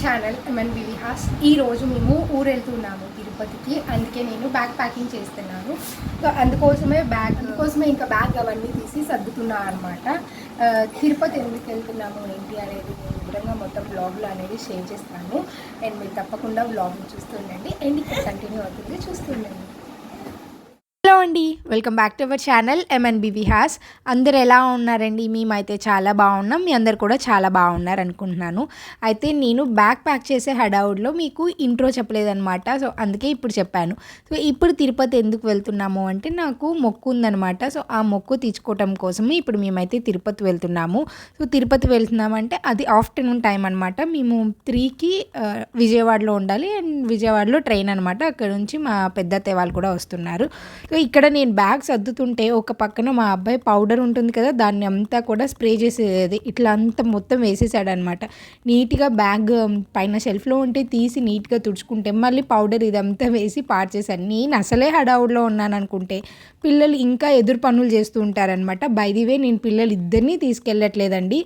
Channel MN Vihas ఈ రోజు మేము ఊరు వెళ్తున్నాము తిరుపతికి. అందుకే నేను బ్యాగ్ ప్యాకింగ్ చేస్తున్నాను. సో అందుకోసమే బ్యాగ్ అందుకోసమే ఇంకా బ్యాగ్ అవన్నీ తీసి సర్దుతున్నా అనమాట తిరుపతి ఎందుకు వెళ్తున్నాము ఏంటి అనేది నేను వివరంగా మొత్తం బ్లాగ్లో అనేది షేర్ చేస్తాను. అండ్ మీరు తప్పకుండా బ్లాగ్ని చూస్తుండండి అండ్ ఇక్కడ కంటిన్యూ అవుతుంది. చూస్తుండండి హలో అండి. Welcome back to our channel MNB Vihas అందరు ఎలా ఉన్నారండి? మేమైతే చాలా బాగున్నాం. మీ అందరు కూడా చాలా బాగున్నారు అనుకుంటున్నాను. అయితే నేను బ్యాగ్ ప్యాక్ చేసే హడావుడ్లో మీకు ఇంట్రో చెప్పలేదనమాట సో అందుకే ఇప్పుడు చెప్పాను. సో ఇప్పుడు తిరుపతి ఎందుకు వెళ్తున్నాము అంటే నాకు మొక్కు ఉందనమాట సో ఆ మొక్కు తీర్చుకోవటం కోసం ఇప్పుడు మేమైతే తిరుపతి వెళ్తున్నాము. సో తిరుపతి వెళ్తున్నామంటే అది ఆఫ్టర్నూన్ టైం అనమాట మేము త్రీకి విజయవాడలో ఉండాలి. అండ్ విజయవాడలో ట్రైన్ అనమాట అక్కడ నుంచి మా పెద్ద తేవాళ్ళు వాళ్ళు కూడా వస్తున్నారు. సో ఇక్కడ నేను బ్యాగ్ సర్దుతుంటే ఒక పక్కన మా అబ్బాయి పౌడర్ ఉంటుంది కదా దాన్ని అంతా కూడా స్ప్రే చేసేది. ఇట్లా అంతా మొత్తం వేసేసాడు అనమాట నీట్గా బ్యాగ్ పైన షెల్ఫ్లో ఉంటే తీసి నీట్గా తుడుచుకుంటే మళ్ళీ పౌడర్ ఇదంతా వేసి పాడు చేశాను నేను అసలే హడావుడ్లో ఉన్నాను అనుకుంటే పిల్లలు ఇంకా ఎదురు పనులు చేస్తూ ఉంటారనమాట. బై నేను పిల్లలు ఇద్దరిని తీసుకెళ్ళట్లేదండి.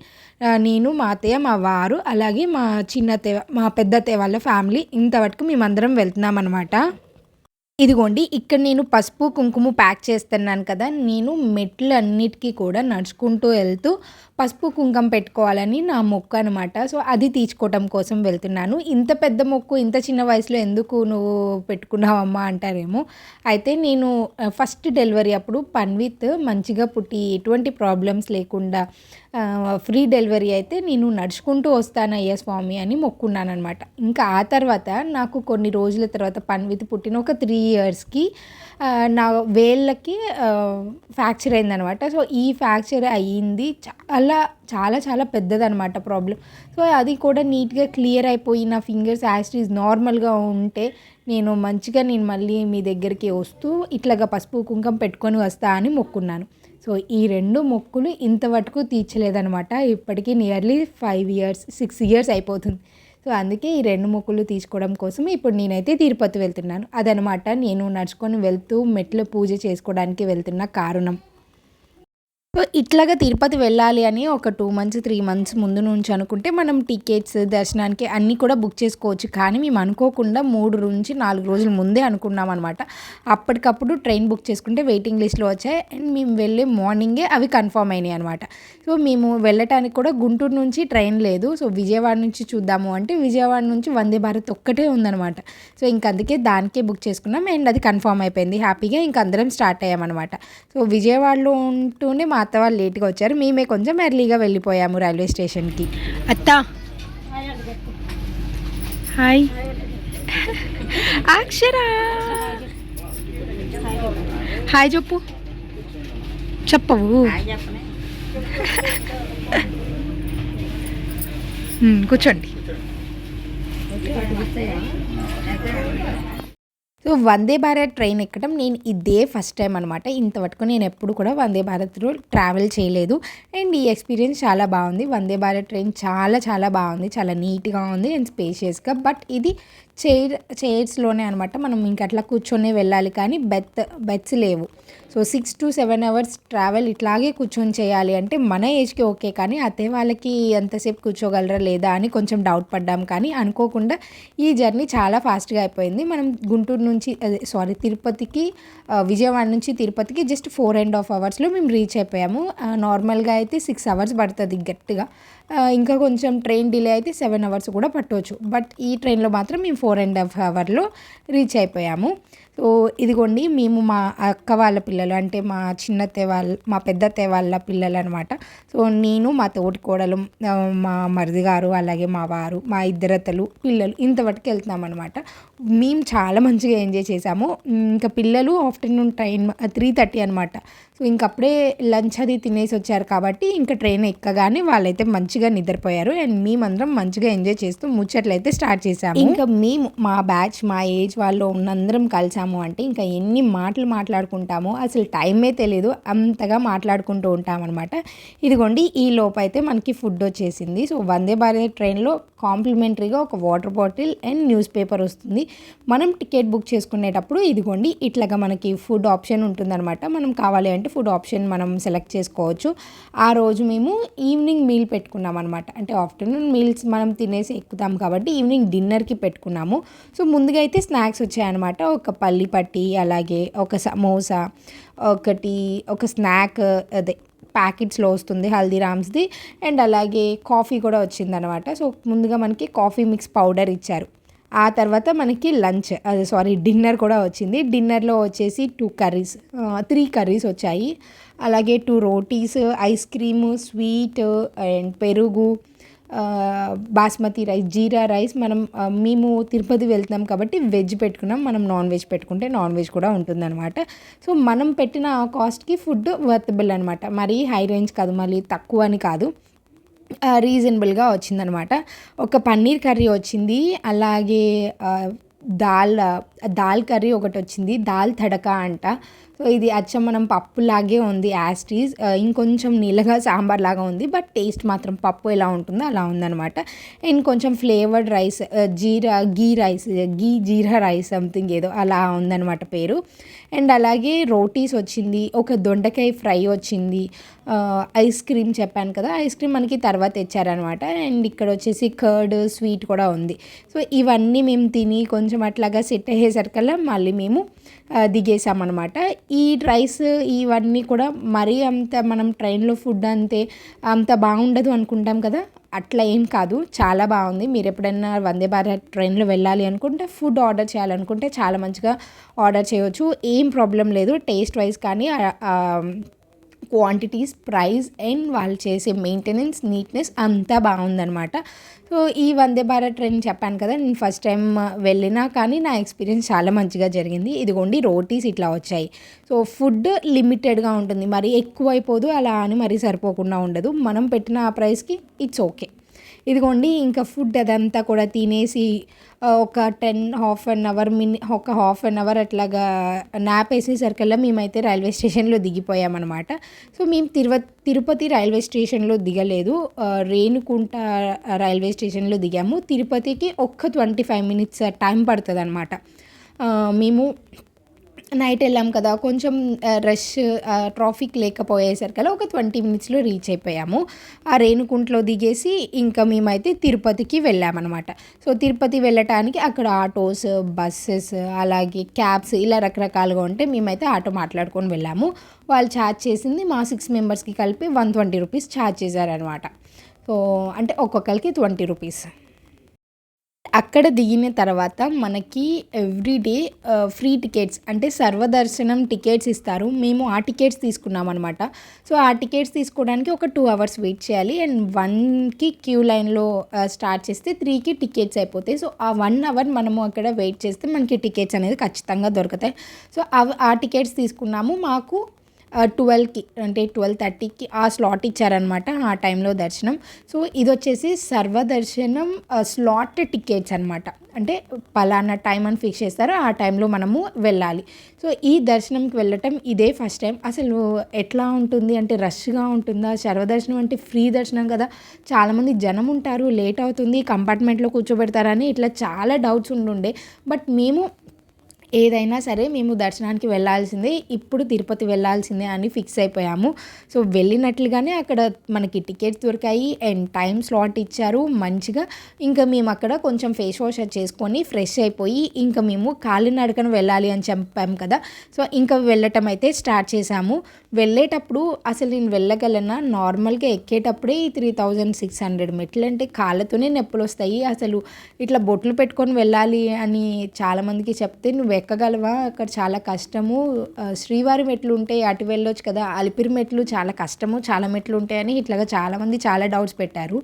నేను మా అత్తయ్య మా వారు అలాగే మా చిన్న అత్తయ్య మా పెద్ద అత్తయ్య వాళ్ళ ఫ్యామిలీ ఇంతవరకు మేమందరం వెళ్తున్నాం అనమాట ఇదిగోండి ఇక్కడ నేను పసుపు కుంకుమ ప్యాక్ చేస్తున్నాను కదా నేను మెట్లు అన్నిటికీ కూడా నడుచుకుంటూ వెళ్తూ పసుపు కుంకుమ పెట్టుకోవాలని నా మొక్కు అనమాట సో అది తీర్చుకోవటం కోసం వెళ్తున్నాను. ఇంత పెద్ద మొక్కు ఇంత చిన్న వయసులో ఎందుకు నువ్వు పెట్టుకున్నావమ్మా అంటారేమో. అయితే నేను ఫస్ట్ డెలివరీ అప్పుడు పన్విత్ మంచిగా పుట్టి ఎటువంటి ప్రాబ్లమ్స్ లేకుండా ఫ్రీ డెలివరీ అయితే నేను నడుచుకుంటూ వస్తానయ్యా స్వామి అని మొక్కున్నాను అనమాట ఇంకా ఆ తర్వాత నాకు కొన్ని రోజుల తర్వాత పన్విత్ పుట్టిన ఒక త్రీ ఇయర్స్కి నా వేళ్ళకి ఫ్రాక్చర్ అయిందనమాట సో ఈ ఫ్రాక్చర్ అయ్యింది. చాలా చాలా చాలా పెద్దదనమాట ప్రాబ్లం సో అది కూడా నీట్గా క్లియర్ అయిపోయి నా ఫింగర్స్ యాస్ట్రీస్ నార్మల్గా ఉంటే నేను మంచిగా నేను మళ్ళీ మీ దగ్గరికి వస్తూ ఇట్లాగా పసుపు కుంకం పెట్టుకొని వస్తా అని మొక్కున్నాను. సో ఈ రెండు మొక్కులు ఇంతవరకు తీర్చలేదనమాట ఇప్పటికీ nearly five years six years అయిపోతుంది. సో అందుకే ఈ రెండు మొక్కులు తీసుకోవడం కోసం ఇప్పుడు నేనైతే తిరుపతి వెళ్తున్నాను. అదనమాట నేను నడుచుకొని వెళ్తూ మెట్లు పూజ చేసుకోవడానికి వెళ్తున్న కారణం. ఇట్లాగా తిరుపతి వెళ్ళాలి అని ఒక టూ మంత్స్ త్రీ మంత్స్ ముందు నుంచి అనుకుంటే మనం టికెట్స్ దర్శనానికి అన్నీ కూడా బుక్ చేసుకోవచ్చు. కానీ మేము అనుకోకుండా మూడు నుంచి నాలుగు రోజుల ముందే అనుకున్నాం అనమాట అప్పటికప్పుడు ట్రైన్ బుక్ చేసుకుంటే వెయిటింగ్ లిస్ట్లో వచ్చాయి. అండ్ మేము వెళ్ళే మార్నింగే అవి కన్ఫర్మ్ అయినాయి అనమాట సో మేము వెళ్ళటానికి కూడా గుంటూరు నుంచి ట్రైన్ లేదు. సో విజయవాడ నుంచి చూద్దాము అంటే విజయవాడ నుంచి వందే భారత్ ఒక్కటే ఉందన్నమాట. సో ఇంక అందుకే దానికే బుక్ చేసుకున్నాం. అండ్ అది కన్ఫర్మ్ అయిపోయింది. హ్యాపీగా ఇంక అందరం స్టార్ట్ అయ్యామన్నమాట. సో విజయవాడలో ఉంటూనే మా అత్త వాళ్ళు లేట్గా వచ్చారు. మేమే కొంచెం ఎర్లీగా వెళ్ళిపోయాము రైల్వే స్టేషన్కి. అత్త. హాయ్. అక్షరా. హాయ్ చెప్పు. చెప్పవు. కూర్చోండి. సో వందే భారత్ ట్రైన్ ఎక్కడం నేను ఇదే ఫస్ట్ టైం అనమాట ఇంతవరకు నేను ఎప్పుడు కూడా వందే భారత్లో ట్రావెల్ చేయలేదు. అండ్ ఈ ఎక్స్పీరియన్స్ చాలా బాగుంది. వందే భారత్ ట్రైన్ చాలా చాలా బాగుంది. చాలా నీట్గా ఉంది అండ్ స్పేషియస్గా. బట్ ఇది చైర్ చైర్స్లోనే అనమాట మనం ఇంక అట్లా కూర్చొని వెళ్ళాలి కానీ బెత్ బెత్స్ లేవు. So six to seven hours travel ఇట్లాగే కూర్చొని చేయాలి అంటే మన ఏజ్కి ఓకే కానీ అతే వాళ్ళకి ఎంతసేపు కూర్చోగలరా లేదా అని కొంచెం డౌట్ పడ్డాం కానీ అనుకోకుండా ఈ జర్నీ చాలా ఫాస్ట్గా అయిపోయింది. మనం గుంటూరు నుంచి అదే సారీ తిరుపతికి విజయవాడ నుంచి తిరుపతికి జస్ట్ ఫోర్ అండ్ హాఫ్ అవర్స్లో మేము రీచ్ అయిపోయాము. నార్మల్గా అయితే సిక్స్ అవర్స్ పడుతుంది గట్టిగా. ఇంకా కొంచెం ట్రైన్ డిలే అయితే సెవెన్ అవర్స్ కూడా పట్టవచ్చు బట్ ఈ ట్రైన్లో మాత్రం మేము ఫోర్ అండ్ హాఫ్ అవర్లో రీచ్ అయిపోయాము. సో ఇదిగోండి మేము మా అక్క వాళ్ళ పిల్లలు అంటే మా చిన్న వాళ్ళ మా పెద్ద వాళ్ళ పిల్లలు అనమాట సో నేను మా తోటి కోడలు మా మరిది గారు అలాగే మా వారు మా ఇద్దరతలు పిల్లలు ఇంతవరకు వెళ్తున్నామన్నమాట మేము చాలా మంచిగా ఎంజాయ్ చేసాము ఇంకా పిల్లలు ఆఫ్టర్నూన్ ట్రైన్ త్రీ థర్టీ అనమాట. సో ఇంకప్పుడే లంచ్ అది తినేసి వచ్చారు కాబట్టి ఇంకా ట్రైన్ ఎక్కగానే వాళ్ళైతే మంచిగా నిద్రపోయారు. అండ్ మేమందరం మంచిగా ఎంజాయ్ చేస్తూ ముచ్చట్లు అయితే స్టార్ట్ చేసాము ఇంకా మేము మా బ్యాచ్ మా ఏజ్ వాళ్ళు ఉన్నందరం కలిసాము. అంటే ఇంకా ఎన్ని మాటలు మాట్లాడుకుంటామో అసలు టైమే తెలియదు అంతగా మాట్లాడుకుంటూ ఉంటాం అనమాట ఇదిగోండి ఈ లోపు అయితే మనకి ఫుడ్ వచ్చేసింది. సో వందే భారత్ ట్రైన్లో కాంప్లిమెంటరీగా ఒక water bottle and newspaper వస్తుంది. మనం టికెట్ బుక్ చేసుకునేటప్పుడు ఇదిగోండి ఇట్లాగా మనకి ఫుడ్ ఆప్షన్ ఉంటుందన్నమాట. మనం కావాలి అంటే ఫుడ్ ఆప్షన్ మనం సెలెక్ట్ చేసుకోవచ్చు. ఆ రోజు మేము ఈవినింగ్ మీల్ పెట్టుకున్నాం అనమాట అంటే ఆఫ్టర్నూన్ మీల్స్ మనం తినేసి ఎక్కుతాం కాబట్టి ఈవినింగ్ డిన్నర్కి పెట్టుకున్నాము. సో ముందుగా అయితే స్నాక్స్ వచ్చాయన్నమాట. ఒక పల్లి పట్టి అలాగే ఒక సమోసా ఒకటి ఒక స్నాక్ అదే ప్యాకెట్స్లో వస్తుంది హల్దీరామ్స్ది. అండ్ అలాగే కాఫీ కూడా వచ్చిందనమాట. సో ముందుగా మనకి కాఫీ మిక్స్ పౌడర్ ఇచ్చారు. ఆ తర్వాత మనకి లంచ్ అదే సారీ డిన్నర్ కూడా వచ్చింది. డిన్నర్లో వచ్చేసి టూ కర్రీస్ త్రీ కర్రీస్ వచ్చాయి. అలాగే two rotis ice cream sweet and పెరుగు బాస్మతి రైస్ జీరా రైస్ మనం మేము తిరుపతి వెళ్తున్నాం కాబట్టి వెజ్ పెట్టుకున్నాం మనం నాన్ వెజ్ పెట్టుకుంటే నాన్ వెజ్ కూడా ఉంటుందన్నమాట. సో మనం పెట్టిన కాస్ట్కి ఫుడ్ వర్తబుల్ అనమాట మరీ హై రేంజ్ కాదు మళ్ళీ తక్కువ అని కాదు. రీజనబుల్గా వచ్చిందనమాట ఒక పన్నీర్ కర్రీ వచ్చింది అలాగే దాల్ దాల్ కర్రీ ఒకటి వచ్చింది దాల్ తడక అంట. సో ఇది అచ్చం మనం పప్పులాగే ఉంది యాస్టీస్ ఇంకొంచెం నీళ్ళగా సాంబార్ లాగా ఉంది బట్ టేస్ట్ మాత్రం పప్పు ఎలా ఉంటుందో అలా ఉందన్నమాట. అండ్ కొంచెం flavoured rice jeera ghee rice ghee jeera rice something ఏదో అలా ఉందన్నమాట పేరు. అండ్ అలాగే రోటీస్ వచ్చింది ఒక దొండకాయ ఫ్రై వచ్చింది ఐస్ క్రీమ్ చెప్పాను కదా ఐస్ క్రీమ్ మనకి తర్వాత తెచ్చారనమాట. అండ్ ఇక్కడ వచ్చేసి కర్డ్ స్వీట్ కూడా ఉంది. సో ఇవన్నీ మేము తిని కొంచెం అట్లాగా సెట్ అయ్యేసరికల్లా మళ్ళీ మేము దిగేసామన్నమాట ఈ రైస్ ఇవన్నీ కూడా మరీ అంత మనం ట్రైన్లో ఫుడ్ అంతే అంత బాగుండదు అనుకుంటాం కదా అట్లా ఏం కాదు. చాలా బాగుంది. మీరు ఎప్పుడైనా వందే భారత్ ట్రైన్లో వెళ్ళాలి అనుకుంటే ఫుడ్ ఆర్డర్ చేయాలనుకుంటే చాలా మంచిగా ఆర్డర్ చేయవచ్చు ఏం ప్రాబ్లం లేదు. టేస్ట్ వైజ్ కానీ క్వాంటిటీస్ ప్రైస్ అండ్ వాళ్ళు చేసే మెయింటెనెన్స్ నీట్నెస్ అంతా బాగుందనమాట సో ఈ వందే భారత్ ట్రైన్ చెప్పాను కదా నేను ఫస్ట్ టైం వెళ్ళినా కానీ నా ఎక్స్పీరియన్స్ చాలా మంచిగా జరిగింది. ఇదిగోండి రోటీస్ ఇట్లా వచ్చాయి. సో ఫుడ్ లిమిటెడ్గా ఉంటుంది. మరి ఎక్కువ అయిపోదు అలా అని మరీ సరిపోకుండా ఉండదు. మనం పెట్టిన ఆ ప్రైస్కి ఇట్స్ ఓకే ఇదిగోండి ఇంకా ఫుడ్ అదంతా కూడా తినేసి ఒక ten half an hour mini ఒక హాఫ్ అన్ అవర్ అట్లాగా నాప్ వేసేసరికల్లా మేమైతే రైల్వే స్టేషన్లో దిగిపోయామన్నమాట. సో మేము తిరువ తిరుపతి రైల్వే స్టేషన్లో దిగలేదు. రేణుకుంట రైల్వే స్టేషన్లో దిగాము. తిరుపతికి ఒక్క ట్వంటీ ఫైవ్ మినిట్స్ టైం పడుతుంది అనమాట మేము నైట్ వెళ్ళాం కదా కొంచెం రష్ ట్రాఫిక్ లేకపోయేసరికల్లా ఒక ట్వంటీ మినిట్స్లో రీచ్ అయిపోయాము. ఆ రేణుకుంట్లో దిగేసి ఇంకా మేమైతే తిరుపతికి వెళ్ళామన్నమాట. సో తిరుపతి వెళ్ళటానికి అక్కడ ఆటోస్ బస్సెస్ అలాగే క్యాబ్స్ ఇలా రకరకాలుగా ఉంటే మేమైతే ఆటో మాట్లాడుకొని వెళ్ళాము. వాళ్ళు ఛార్జ్ చేసింది మా సిక్స్ మెంబర్స్కి కలిపి వన్ ట్వంటీ రూపీస్ ఛార్జ్ చేశారనమాట సో అంటే ఒక్కొక్కరికి ట్వంటీ రూపీస్. అక్కడ దిగిన తర్వాత మనకి ఎవ్రీడే ఫ్రీ టికెట్స్ అంటే సర్వదర్శనం టికెట్స్ ఇస్తారు. మేము ఆ టికెట్స్ తీసుకున్నాం అనమాట సో ఆ టికెట్స్ తీసుకోవడానికి ఒక టూ అవర్స్ వెయిట్ చేయాలి. అండ్ వన్కి క్యూ లైన్లో స్టార్ట్ చేస్తే త్రీకి టికెట్స్ అయిపోతాయి. సో ఆ వన్ అవర్ మనము అక్కడ వెయిట్ చేస్తే మనకి టికెట్స్ అనేది ఖచ్చితంగా దొరుకుతాయి. సో అవి ఆ టికెట్స్ తీసుకున్నాము. మాకు ట్వెల్వ్కి అంటే ట్వెల్వ్ థర్టీకి ఆ స్లాట్ ఇచ్చారనమాట ఆ టైంలో దర్శనం. సో ఇది వచ్చేసి సర్వదర్శనం స్లాట్ టికెట్స్ అనమాట అంటే పలానా టైం అని ఫిక్స్ చేస్తారు ఆ టైంలో మనము వెళ్ళాలి. సో ఈ దర్శనంకి వెళ్ళటం ఇదే ఫస్ట్ టైం. అసలు ఎట్లా ఉంటుంది అంటే రష్గా ఉంటుందా? సర్వదర్శనం అంటే ఫ్రీ దర్శనం కదా. చాలామంది జనం ఉంటారు లేట్ అవుతుంది కంపార్ట్మెంట్లో కూర్చోబెడతారని ఇట్లా చాలా డౌట్స్ ఉండుండే. బట్ మేము ఏదైనా సరే మేము దర్శనానికి వెళ్ళాల్సిందే ఇప్పుడు తిరుపతి వెళ్ళాల్సిందే అని ఫిక్స్ అయిపోయాము. సో వెళ్ళినట్లుగానే అక్కడ మనకి టికెట్స్ దొరికాయి అండ్ టైం స్లాట్ ఇచ్చారు మంచిగా. ఇంకా మేము అక్కడ కొంచెం ఫేస్ వాష్ చేసుకొని ఫ్రెష్ అయిపోయి ఇంకా మేము కాలినడకన వెళ్ళాలి అని చెప్పాము కదా. సో ఇంకా వెళ్ళటం అయితే స్టార్ట్ చేసాము వెళ్ళేటప్పుడు అసలు నేను వెళ్ళగలనా? నార్మల్గా ఎక్కేటప్పుడే ఈ త్రీ థౌజండ్ సిక్స్ హండ్రెడ్ మెట్లు అంటే కాళ్ళతోనే నొప్పులు వస్తాయి. అసలు ఇట్లా బొట్లు పెట్టుకొని వెళ్ళాలి అని చాలామందికి చెప్తే నువ్వు ఎక్కగలవా? అక్కడ చాలా కష్టము. శ్రీవారి మెట్లు ఉంటాయి అటు వెళ్ళొచ్చు కదా. అలిపిరి మెట్లు చాలా కష్టము. చాలా మెట్లు ఉంటాయని ఇట్లాగా చాలామంది చాలా డౌట్స్ పెట్టారు.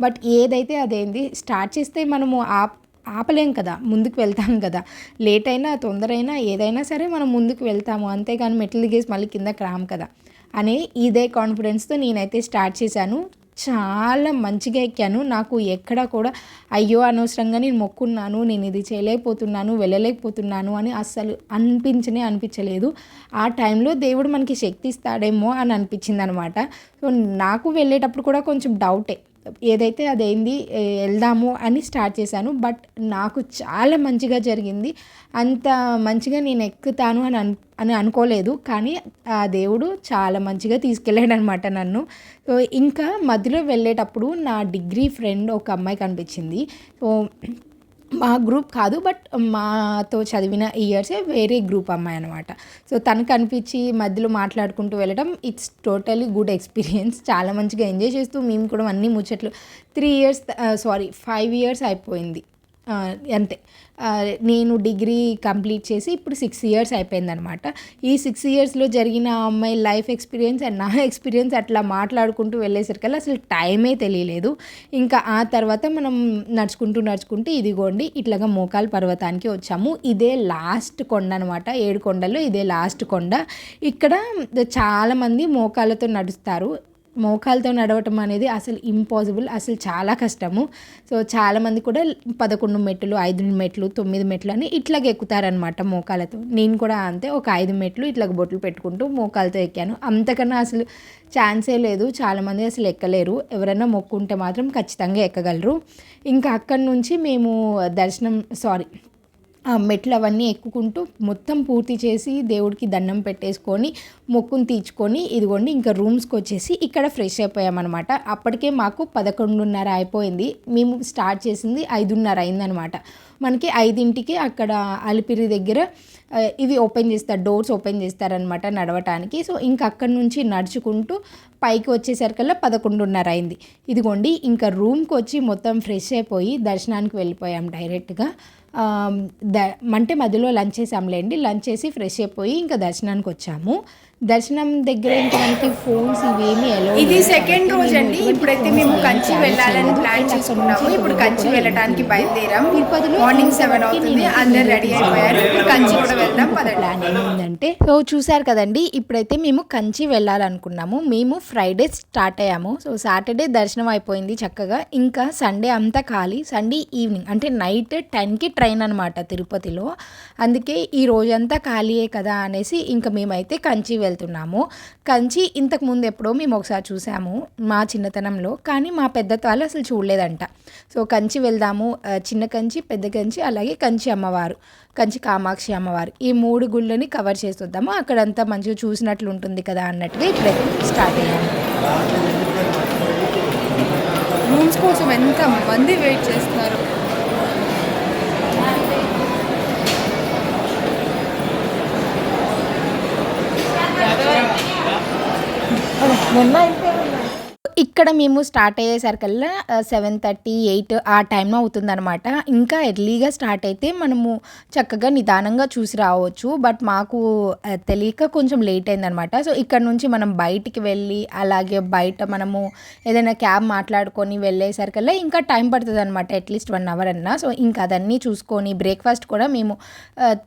బట్ ఏదైతే అదేంది? స్టార్ట్ చేస్తే మనము ఆప్ ఆపలేం కదా. ముందుకు వెళ్తాం కదా. లేట్ అయినా తొందర అయినా ఏదైనా సరే మనం ముందుకు వెళ్తాము. అంతేగాని మెట్లు దిగేసి మళ్ళీ కిందకి రాము కదా. అనే ఇదే కాన్ఫిడెన్స్తో నేనైతే స్టార్ట్ చేశాను. చాలా మంచిగా ఎక్కాను. నాకు ఎక్కడ కూడా అయ్యో అనవసరంగా నేను మొక్కున్నాను నేను ఇది చేయలేకపోతున్నాను వెళ్ళలేకపోతున్నాను అని అస్సలు అనిపించనే అనిపించలేదు. ఆ టైంలో దేవుడు మనకి శక్తి ఇస్తాడేమో అని అనిపించింది అనమాట సో నాకు వెళ్ళేటప్పుడు కూడా కొంచెం డౌటే. ఏదైతే అదైంది వెళ్దాము అని స్టార్ట్ చేశాను. బట్ నాకు చాలా మంచిగా జరిగింది. అంత మంచిగా నేను ఎక్కుతాను అని అను అని అనుకోలేదు. కానీ ఆ దేవుడు చాలా మంచిగా తీసుకెళ్ళాడు అనమాట నన్ను. సో ఇంకా మధ్యలో వెళ్ళేటప్పుడు నా డిగ్రీ ఫ్రెండ్ ఒక అమ్మాయి కనిపించింది. సో మా గ్రూప్ కాదు బట్ మాతో చదివిన ఇయర్సే వేరే గ్రూప్ అమ్మాయి అనమాట సో తను కనిపించి మధ్యలో మాట్లాడుకుంటూ వెళ్ళడం ఇట్స్ టోటలీ గుడ్ ఎక్స్పీరియన్స్ చాలా మంచిగా ఎంజాయ్ చేస్తూ మేము కూడా అన్ని ముచ్చట్లు three years sorry five years అయిపోయింది. అంతే. నేను డిగ్రీ కంప్లీట్ చేసి ఇప్పుడు సిక్స్ ఇయర్స్ అయిపోయిందనమాట. ఈ సిక్స్ ఇయర్స్లో జరిగిన అమ్మాయి లైఫ్ ఎక్స్పీరియన్స్ అండ్ నా ఎక్స్పీరియన్స్ అట్లా మాట్లాడుకుంటూ వెళ్ళేసరికల్లా అసలు టైమే తెలియలేదు. ఇంకా ఆ తర్వాత మనం నడుచుకుంటూ నడుచుకుంటూ ఇదిగోండి ఇట్లాగా మోకాల్ పర్వతానికి వచ్చాము. ఇదే లాస్ట్ కొండ అనమాట ఏడు కొండల్లో ఇదే లాస్ట్ కొండ. ఇక్కడ చాలామంది మోకాళ్ళతో నడుస్తారు. మోకాలతో నడవటం అనేది అసలు ఇంపాసిబుల్ అసలు చాలా కష్టము. సో చాలామంది కూడా పదకొండు మెట్లు ఐదు మెట్లు తొమ్మిది మెట్లు అని ఇట్లాగ ఎక్కుతారనమాట మోకాలతో. నేను కూడా అంతే ఒక ఐదు మెట్లు ఇట్లాగ బొట్లు పెట్టుకుంటూ మోకాలతో ఎక్కాను. అంతకన్నా అసలు ఛాన్సే లేదు. చాలామంది అసలు ఎక్కలేరు. ఎవరైనా మొక్కుంటే మాత్రం ఖచ్చితంగా ఎక్కగలరు. ఇంకా అక్కడి నుంచి మేము దర్శనం సారీ మెట్లు అవన్నీ ఎక్కుకుంటూ మొత్తం పూర్తి చేసి దేవుడికి దండం పెట్టేసుకొని మొక్కును తీర్చుకొని ఇదిగోండి ఇంకా రూమ్స్కి వచ్చేసి ఇక్కడ ఫ్రెష్ అయిపోయామన్నమాట. అప్పటికే మాకు పదకొండున్నర అయిపోయింది. మేము స్టార్ట్ చేసింది ఐదున్నర అయిందనమాట మనకి ఐదింటికి అక్కడ అలిపిరి దగ్గర ఇవి ఓపెన్ చేస్తారు డోర్స్ ఓపెన్ చేస్తారనమాట నడవటానికి. సో ఇంకా అక్కడి నుంచి నడుచుకుంటూ పైకి వచ్చేసరికల్లా పదకొండున్నర అయింది. ఇదిగోండి ఇంకా రూమ్కి వచ్చి మొత్తం ఫ్రెష్ అయిపోయి దర్శనానికి వెళ్ళిపోయాం డైరెక్ట్గా. అంటే మధ్యలో లంచ్ చేసాంలేండి లంచ్ చేసి ఫ్రెష్ అయిపోయి ఇంకా దర్శనానికి వచ్చాము. దర్శనం దగ్గర మనకి ఫోన్స్ ఇవేమి ఇది సెకండ్ రోజు అండి. ఇప్పుడైతే మేము కంచి వెళ్ళాలని ప్లాన్ చేసుకున్నాము. ఇప్పుడు కంచి వెళ్ళడానికి బయలుదేరాం. మార్నింగ్ సెవెన్ అవుతుంది. అందరు రెడీ అయిపోయారు. ఇప్పుడు కంచి కూడా వెళ్దాం ప్లాన్ ఏమైందంటే సో చూసారు కదండి ఇప్పుడైతే మేము కంచి వెళ్ళాలనుకున్నాము. మేము ఫ్రైడే స్టార్ట్ అయ్యాము. సో సాటర్డే దర్శనం అయిపోయింది చక్కగా. ఇంకా సండే అంతా ఖాళీ. సండే ఈవినింగ్ అంటే నైట్ టెన్కి ట్రైన్ అనమాట తిరుపతిలో. అందుకే ఈ రోజంతా ఖాళీయే కదా అనేసి ఇంకా మేమైతే కంచి వెళ్తున్నాము. కంచి ఇంతకు ముందు ఎప్పుడో మేము ఒకసారి చూసాము మా చిన్నతనంలో కానీ మా పెద్దతాలు అసలు చూడలేదంట. సో కంచి వెళ్దాము చిన్న కంచి పెద్ద కంచి అలాగే కంచి అమ్మవారు కంచి కామాక్షి అమ్మవారు. ఈ మూడు గుళ్ళని కవర్ చేస్తుందాము అక్కడంతా మంచిగా చూసినట్లు ఉంటుంది కదా అన్నట్టుగా ఇప్పుడైతే స్టార్ట్ అయ్యాము. రూమ్స్ కోసం ఎంత మంది వెయిట్ చేస్తున్నారు 年迈 ఇక్కడ మేము స్టార్ట్ అయ్యేసరికల్లా సెవెన్ థర్టీ ఎయిట్ ఆ టైంలో అవుతుందనమాట ఇంకా ఎర్లీగా స్టార్ట్ అయితే మనము చక్కగా నిదానంగా చూసి రావచ్చు. బట్ మాకు తెలియక కొంచెం లేట్ అయిందనమాట సో ఇక్కడ నుంచి మనం బయటికి వెళ్ళి అలాగే బయట మనము ఏదైనా క్యాబ్ మాట్లాడుకొని వెళ్ళేసరికల్లా ఇంకా టైం పడుతుంది అనమాట అట్లీస్ట్ వన్ అవర్ అన్నా. సో ఇంకా అదన్నీ చూసుకొని బ్రేక్ఫాస్ట్ కూడా మేము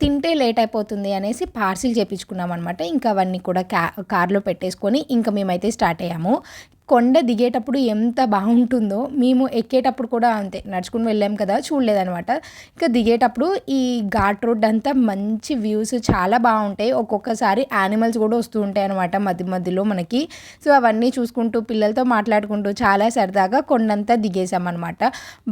తింటే లేట్ అయిపోతుంది అనేసి పార్సిల్ చేపించుకున్నాం అనమాట ఇంకా అవన్నీ కూడా క్యా కార్లో పెట్టేసుకొని ఇంకా మేమైతే స్టార్ట్ అయ్యాము. కొండ దిగేటప్పుడు ఎంత బాగుంటుందో మేము ఎక్కేటప్పుడు కూడా అంతే నడుచుకుని వెళ్ళాం కదా చూడలేదనమాట ఇంకా దిగేటప్పుడు ఈ ఘాట్ రోడ్ అంతా మంచి వ్యూస్ చాలా బాగుంటాయి. ఒక్కొక్కసారి యానిమల్స్ కూడా వస్తూ ఉంటాయి అనమాట మధ్య మధ్యలో మనకి. సో అవన్నీ చూసుకుంటూ పిల్లలతో మాట్లాడుకుంటూ చాలా సరదాగా కొండంతా దిగేసామన్నమాట.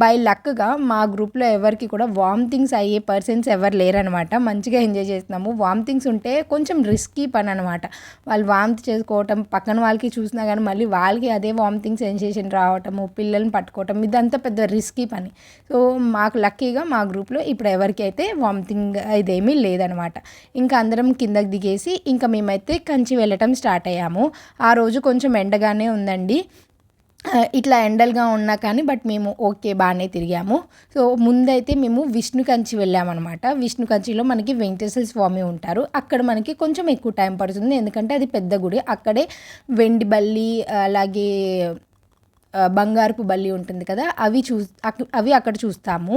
బై లక్గా మా గ్రూప్లో ఎవరికి కూడా వామిటింగ్స్ అయ్యే పర్సన్స్ ఎవరు లేరనమాట మంచిగా ఎంజాయ్ చేస్తున్నాము. వామిటింగ్స్ ఉంటే కొంచెం రిస్కీ పని అనమాట వాళ్ళు వామిట్ చేసుకోవటం పక్కన వాళ్ళకి చూసినా కానీ మళ్ళీ వాళ్ళకి అదే వామిటింగ్ సెన్సేషన్ రావటము పిల్లల్ని పట్టుకోవటం ఇదంతా పెద్ద రిస్కీ పని. సో మాకు లక్కీగా మా గ్రూప్లో ఇప్పుడు ఎవరికైతే వామిటింగ్ ఇదేమీ లేదనమాట. ఇంకా అందరం కిందకి దిగేసి ఇంకా మేమైతే కంచి వెళ్ళటం స్టార్ట్ అయ్యాము. ఆ రోజు కొంచెం ఎండగానే ఉందండి. ఇట్లా ఎండలుగా ఉన్నా కానీ బట్ మేము ఓకే బాగానే తిరిగాము. సో ముందైతే మేము విష్ణు కంచి వెళ్ళామన్నమాట. విష్ణు కంచిలో మనకి వెంకటేశ్వర స్వామి ఉంటారు. అక్కడ మనకి కొంచెం ఎక్కువ టైం పడుతుంది. ఎందుకంటే అది పెద్ద గుడి. అక్కడే వెండి బల్లి అలాగే బంగారపు బల్లి ఉంటుంది కదా అవి చూ అవి అక్కడ చూస్తాము.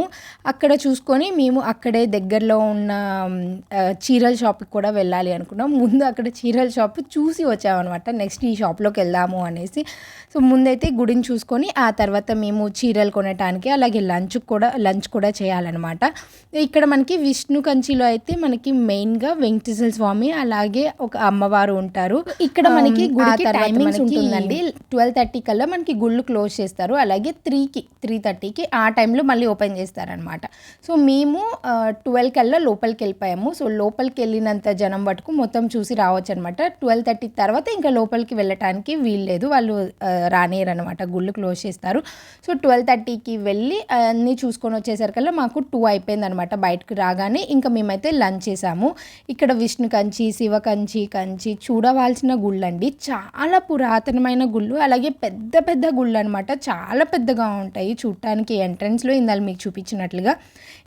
అక్కడ చూసుకొని మేము అక్కడే దగ్గరలో ఉన్న చీరల షాప్కి కూడా వెళ్ళాలి అనుకున్నాం. ముందు అక్కడ చీరల షాప్ చూసి వచ్చామన్నమాట. నెక్స్ట్ ఈ షాప్లోకి వెళ్దాము అనేసి. సో ముందైతే గుడిని చూసుకొని ఆ తర్వాత మేము చీరలు కొనటానికి అలాగే లంచ్ కూడా లంచ్ కూడా చేయాలన్నమాట. ఇక్కడ మనకి విష్ణు కంచిలో అయితే మనకి మెయిన్గా వెంకటేశ్వర స్వామి అలాగే ఒక అమ్మవారు ఉంటారు. ఇక్కడ మనకి తర్వాత టైమింగ్స్ ఉంటుందండి. ట్వెల్వ్ థర్టీ కల్లా మనకి గుళ్ళు క్లోజ్ చేస్తారు. అలాగే త్రీకి త్రీ థర్టీకి ఆ టైంలో మళ్ళీ ఓపెన్ చేస్తారనమాట సో మేము ట్వెల్వ్ కల్లా లోపలికి వెళ్ళిపోయాము సో లోపలికి వెళ్ళినంత జనం మటుకు మొత్తం చూసి రావచ్చు అనమాట ట్వెల్వ్ థర్టీ తర్వాత ఇంకా లోపలికి వెళ్ళటానికి వీల్లేదు. వాళ్ళు రానేరనమాట అనమాట గుళ్ళు క్లోజ్ చేస్తారు. సో ట్వెల్వ్ థర్టీకి వెళ్ళి అన్నీ చూసుకొని వచ్చేసరికల్లా మాకు టూ అయిపోయింది అనమాట బయటకు రాగానే ఇంకా మేమైతే లంచ్ చేసాము. ఇక్కడ విష్ణు కంచి శివ కంచి కంచి చూడవలసిన గుళ్ళు అండి చాలా పురాతనమైన గుళ్ళు. అలాగే పెద్ద పెద్ద గుళ్ళు అనమాట చాలా పెద్దగా ఉంటాయి. చూడటానికి ఎంట్రన్స్లో ఇందాక మీకు చూపించినట్లుగా.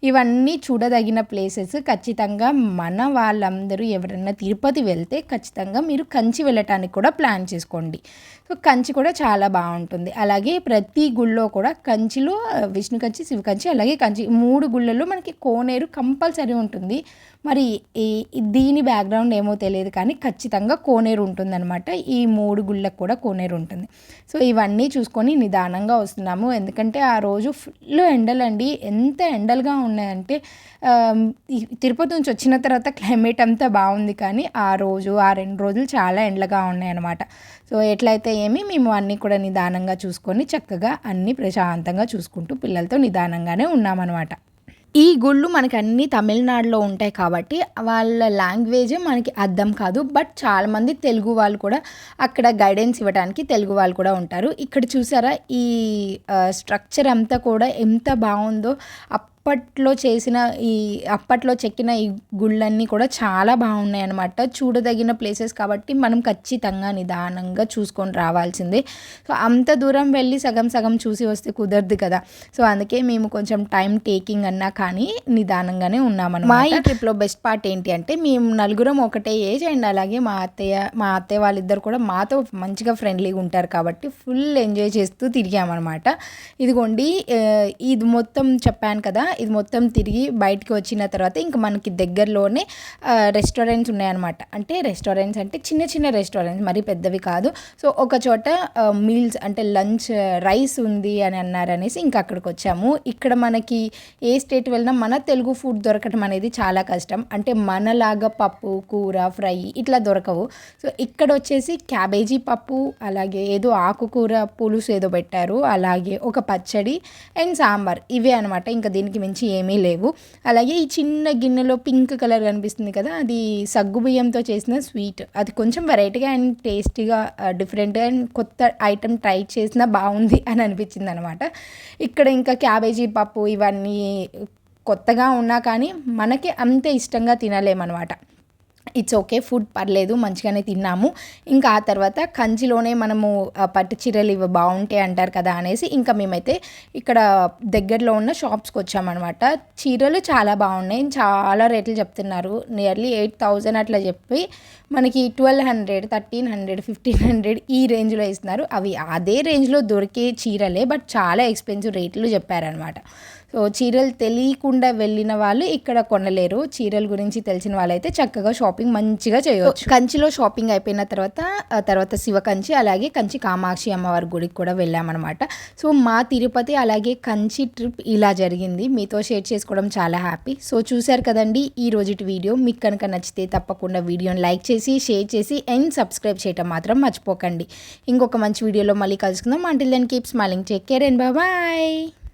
ఇవన్నీ చూడదగిన ప్లేసెస్ ఖచ్చితంగా మన వాళ్ళందరూ ఎవరైనా తిరుపతి వెళ్తే ఖచ్చితంగా మీరు కంచి వెళ్ళటానికి కూడా ప్లాన్ చేసుకోండి. సో కంచి కూడా చాలా బాగుంటుంది. అలాగే ప్రతి గుళ్ళో కూడా కంచిలో విష్ణు కంచి శివ కంచి అలాగే కంచి మూడు గుళ్ళల్లో మనకి కోనేరు కంపల్సరీ ఉంటుంది. మరి ఈ దీని బ్యాక్గ్రౌండ్ ఏమో తెలియదు కానీ ఖచ్చితంగా కోనేరు ఉంటుందన్నమాట. ఈ మూడు గుళ్ళకు కూడా కోనేరు ఉంటుంది. సో ఇవన్నీ చూసుకొని నిదానంగా వస్తున్నాము. ఎందుకంటే ఆ రోజు ఫుల్ ఎండలండి. ఎంత ఎండలుగా ఉన్నాయంటే తిరుపతి నుంచి వచ్చిన తర్వాత క్లైమేట్ అంతా బాగుంది కానీ ఆ రోజు ఆ రెండు రోజులు చాలా ఎండలుగా ఉన్నాయన్నమాట. సో ఎట్లయితే ఏమి మేము అన్నీ కూడా నిదానంగా చూసుకొని చక్కగా అన్నీ ప్రశాంతంగా చూసుకుంటూ పిల్లలతో నిదానంగానే ఉన్నామన్నమాట. ఈ గుళ్ళు మనకి అన్ని తమిళనాడులో ఉంటాయి కాబట్టి వాళ్ళ లాంగ్వేజ్ మనకి అర్థం కాదు. బట్ చాలామంది తెలుగు వాళ్ళు కూడా అక్కడ గైడెన్స్ ఇవ్వడానికి తెలుగు వాళ్ళు కూడా ఉంటారు. ఇక్కడ చూసారా? ఈ స్ట్రక్చర్ అంతా కూడా ఎంత బాగుందో అప్పట్లో చేసిన ఈ అప్పట్లో చెక్కిన ఈ గుళ్ళన్నీ కూడా చాలా బాగున్నాయి అన్నమాట చూడదగిన ప్లేసెస్ కాబట్టి మనం ఖచ్చితంగా నిదానంగా చూసుకొని రావాల్సిందే. సో అంత దూరం వెళ్ళి సగం సగం చూసి వస్తే కుదరదు కదా. సో అందుకే మేము కొంచెం టైం టేకింగ్ అన్నా కానీ నిదానంగానే ఉన్నామన్నమాట. మా ఈ ట్రిప్లో బెస్ట్ పార్ట్ ఏంటి అంటే మేము నలుగురం ఒకటే ఏజ్ అండ్ అలాగే మా అత్తయ్య మా అత్తయ్య వాళ్ళిద్దరు కూడా మాతో మంచిగా ఫ్రెండ్లీగా ఉంటారు కాబట్టి ఫుల్ ఎంజాయ్ చేస్తూ తిరిగామన్నమాట. ఇదిగోండి ఇది మొత్తం చెప్పాను కదా ఇది మొత్తం తిరిగి బయటికి వచ్చిన తర్వాత ఇంకా మనకి దగ్గరలోనే రెస్టారెంట్స్ ఉన్నాయన్నమాట. అంటే రెస్టారెంట్స్ అంటే చిన్న చిన్న రెస్టారెంట్స్ మరి పెద్దవి కాదు. సో ఒక చోట మీల్స్ అంటే లంచ్ రైస్ ఉంది అని అన్నారు అనేసి ఇంకా అక్కడికి వచ్చాము. ఇక్కడ మనకి ఏ స్టేట్ వెళ్ళినా మన తెలుగు ఫుడ్ దొరకటం అనేది చాలా కష్టం. అంటే మనలాగా పప్పు కూర ఫ్రై ఇట్లా దొరకవు. సో ఇక్కడ వచ్చేసి క్యాబేజీ పప్పు అలాగే ఏదో ఆకుకూర పులుసు ఏదో పెట్టారు. అలాగే ఒక పచ్చడి అండ్ సాంబార్. ఇవే అనమాట ఇంకా దీనికి మించి ఏమీ లేవు. అలాగే ఈ చిన్న గిన్నెలో పింక్ కలర్ కనిపిస్తుంది కదా అది సగ్గు బియ్యంతో చేసిన స్వీట్. అది కొంచెం వెరైటీగా అండ్ టేస్టీగా డిఫరెంట్ అండ్ కొత్త ఐటెం ట్రై చేసినా బాగుంది అని అనిపించింది అనమాట ఇక్కడ ఇంకా క్యాబేజీ పప్పు ఇవన్నీ కొత్తగా ఉన్నా కానీ మనకి అంతే ఇష్టంగా తినలేమన్నమాట ఇట్స్ ఓకే ఫుడ్ పర్లేదు మంచిగానే తిన్నాము. ఇంకా ఆ తర్వాత కంచిలోనే మనము పట్టు చీరలు ఇవి బాగుంటాయి అంటారు కదా అనేసి ఇంకా మేమైతే ఇక్కడ దగ్గరలో ఉన్న షాప్స్కి వచ్చామన్నమాట. చీరలు చాలా బాగున్నాయి. చాలా రేట్లు చెప్తున్నారు. నియర్లీ ఎయిట్ థౌజండ్ అట్లా చెప్పి మనకి twelve hundred thirteen hundred fifteen hundred ఈ రేంజ్లో ఇస్తున్నారు. అవి అదే రేంజ్లో దొరికే చీరలే బట్ చాలా ఎక్స్పెన్సివ్ రేట్లు చెప్పారనమాట సో చీరలు తెలియకుండా వెళ్ళిన వాళ్ళు ఇక్కడ కొనలేరు. చీరల గురించి తెలిసిన వాళ్ళైతే చక్కగా షాపింగ్ మంచిగా చేయవచ్చు కంచిలో షాపింగ్ అయిపోయిన తర్వాత తర్వాత శివ కంచి అలాగే కంచి కామాక్షి అమ్మవారి గుడికి కూడా వెళ్ళామన్నమాట. సో మా తిరుపతి అలాగే కంచి ట్రిప్ ఇలా జరిగింది. మీతో షేర్ చేసుకోవడం చాలా హ్యాపీ. సో చూశారు కదండి ఈ రోజు వీడియో. మీకు కనుక నచ్చితే తప్పకుండా వీడియోని లైక్ చేసి షేర్ చేసి అండ్ సబ్స్క్రైబ్ చేయటం మాత్రం మర్చిపోకండి. ఇంకొక మంచి వీడియోలో మళ్ళీ కలుసుకుందాం. Until then keep smiling take care and bye